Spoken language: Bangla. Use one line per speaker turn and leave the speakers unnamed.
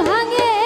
ভাঙে।